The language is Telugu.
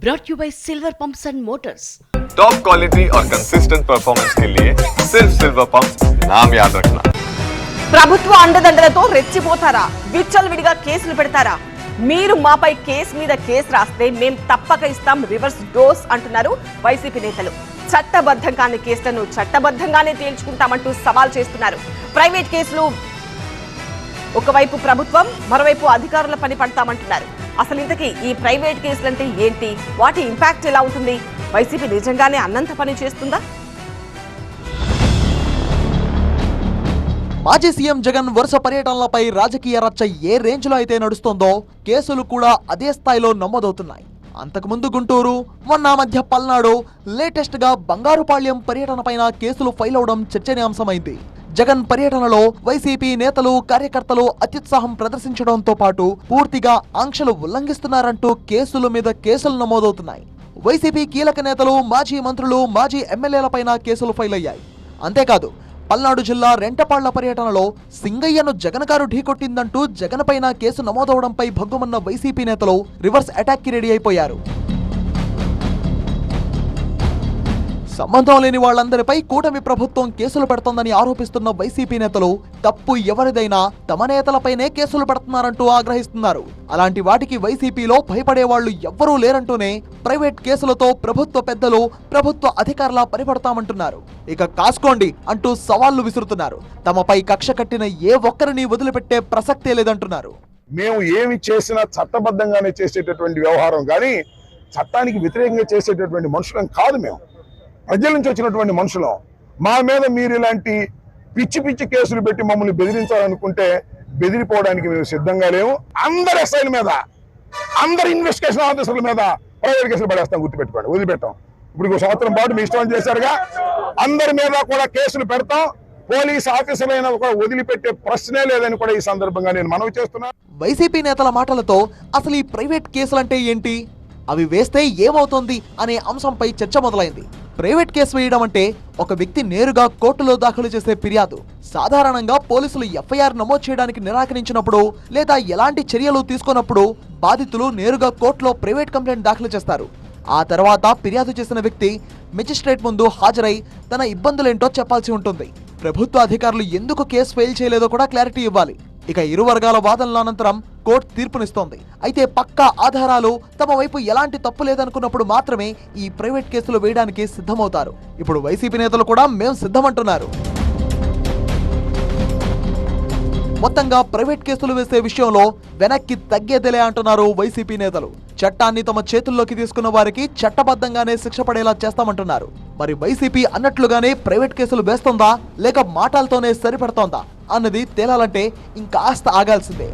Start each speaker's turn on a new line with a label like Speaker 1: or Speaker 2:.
Speaker 1: brought you by Silver Pumps and Motors.
Speaker 2: Top quality और कंसिस्टेंट परफॉर्मेंस के लिए सिर्फ सिल्वर पंप नाम याद रखना
Speaker 3: ప్రభుత్వ అండదండలతో రెచ్చిపోతారా విచ్చలవిడిగా కేసులు పెడతారా మీరు మాపై కేసు మీద కేసు రాస్తే మేం తప్పక ఇస్తాం రివర్స్ డోస్ అంటున్నారు వైసీపీ నేతలు చట్టబద్ధం కాని కేసులను చట్టబద్ధంగానే తేల్చుకుంటామంటూ సవాల్ చేస్తున్నారు ప్రైవేట్ కేసులు ఒకవైపు ప్రభుత్వం మరోవైపు అధికారుల పని పడతామంటున్నారు అసలు ఇంతకీ ఈ ప్రైవేట్ కేసులు అంటే ఏంటి? వాటి ఇంపాక్ట్ ఎలా ఉంటుంది? వైసీపీ నిజంగానే అన్నంత పని చేస్తుందా?
Speaker 4: మాజీ సీఎం జగన్ వరుస పర్యటనలపై రాజకీయ రచ్చ ఏ రేంజ్లో అయితే నడుస్తోందో కేసులు కూడా అదే స్థాయిలో నమోదవుతున్నాయి. అంతకుముందు గుంటూరు మొన్న మధ్య పల్నాడు లేటెస్ట్గా బంగారుపాళ్యం పర్యటనపైన కేసులు ఫైల్ అవడం చర్చనీయాంశమైంది. జగన్ పర్యటనలో వైసీపీ నేతలు కార్యకర్తలు అత్యుత్సాహం ప్రదర్శించడంతో పాటు పూర్తిగా ఆంక్షలు ఉల్లంఘిస్తున్నారంటూ కేసుల మీద కేసులు నమోదవుతున్నాయి. వైసీపీ కీలక నేతలు మాజీ మంత్రులు మాజీ ఎమ్మెల్యేలపైన కేసులు ఫైల్ అయ్యాయి అంతేకాదు పల్నాడు జిల్లా రెంటపాళ్ళ పర్యటనలో సింగయ్యను జగన్ గారు ఢీకొట్టిందంటూ జగన్ పైన కేసు నమోదవడంపై భగ్గుమన్న వైసీపీ నేతలు రివర్స్ అటాక్కి రెడీ అయిపోయారు. సంబంధం లేని వాళ్ళందరిపై కూటమి ప్రభుత్వం కేసులు పెడుతోందని ఆరోపిస్తున్న వైసీపీ నేతలు తప్పు ఎవరిదైనా తమ నేతలపైనే కేసులు పెడుతున్నారంటూ ఆగ్రహిస్తున్నారు. అలాంటి వాటికి వైసీపీలో భయపడే వాళ్ళు ఎవ్వరూ లేరంటూనే ప్రైవేట్ కేసులతో ప్రభుత్వ పెద్దలు ప్రభుత్వ అధికారుల పనిపడతామంటున్నారు ఇక కాసుకోండి అంటూ సవాళ్ళు విసురుతున్నారు. తమపై కక్ష కట్టిన ఏ ఒక్కరిని వదిలిపెట్టే ప్రసక్తే లేదంటున్నారు.
Speaker 5: మేము ఏమి చేసినా చట్టబద్ధంగానే చేసేటటువంటి వ్యవహారం కానీ చట్టానికి వ్యతిరేకంగా చేసేటటువంటి మనుషులం కాదు మేము. ప్రజల నుంచి వచ్చినటువంటి మనుషులం. మా మీద మీరు ఇలాంటి పిచ్చి పిచ్చి కేసులు పెట్టి మమ్మల్ని బెదిరించాలనుకుంటే బెదిరిపోవడానికి మేము సిద్ధంగా లేవు. అందరి ఎస్ఐల మీద అందరి ఇన్వెస్టిగేషన్ ఆఫీసర్ల మీద ప్రైవేట్ కేసులు పడేస్తాం గుర్తుపెట్టుకోండి వదిలిపెట్టాం. ఇప్పుడు సంవత్సరం పాటు మీ ఇష్టం చేశారుగా అందరి మీద కూడా కేసులు పెడతాం. పోలీస్ ఆఫీసర్లైనా కూడా వదిలిపెట్టే ప్రశ్నే లేదని కూడా ఈ సందర్భంగా నేను మనవి చేస్తున్నా.
Speaker 4: వైసీపీ నేతల మాటలతో అసలు ఈ ప్రైవేట్ కేసులంటే ఏంటి? అవి వేస్తే ఏమవుతుంది అనే అంశంపై చర్చ మొదలైంది. ప్రైవేట్ కేసు వేయడం అంటే ఒక వ్యక్తి నేరుగా కోర్టులో దాఖలు చేసే ఫిర్యాదు. సాధారణంగా పోలీసులు ఎఫ్ఐఆర్ నమోదు చేయడానికి నిరాకరించినప్పుడు లేదా ఎలాంటి చర్యలు తీసుకున్నప్పుడు బాధితులు నేరుగా కోర్టులో ప్రైవేట్ కంప్లైంట్ దాఖలు చేస్తారు. ఆ తర్వాత ఫిర్యాదు చేసిన వ్యక్తి మెజిస్ట్రేట్ ముందు హాజరై తన ఇబ్బందులేంటో చెప్పాల్సి ఉంటుంది. ప్రభుత్వ అధికారులు ఎందుకు కేసు ఫెయిల్ చేయలేదో కూడా క్లారిటీ ఇవ్వాలి. ఇక ఇరు వర్గాల వాదనల అనంతరం కోర్టు తీర్పునిస్తోంది. అయితే పక్కా ఆధారాలు తమ వైపు ఎలాంటి తప్పు లేదనుకున్నప్పుడు మాత్రమే ఈ ప్రైవేట్ కేసులు వేయడానికి సిద్ధమవుతారు. ఇప్పుడు వైసీపీ నేతలు కూడా మేము సిద్ధమంటున్నారు. మొత్తంగా ప్రైవేట్ కేసులు వేసే విషయంలో వెనక్కి తగ్గేదిలే అంటున్నారు వైసీపీ నేతలు. చట్టాన్ని తమ చేతుల్లోకి తీసుకున్న వారికి చట్టబద్ధంగానే శిక్ష పడేలా చేస్తామంటున్నారు. మరి వైసీపీ అన్నట్లుగానే ప్రైవేట్ కేసులు వేస్తుందా? లేక మాటలతోనే సరిపెడుతోందా? అన్నది తేలాలంటే ఇంకాస్త ఆగాల్సిందే.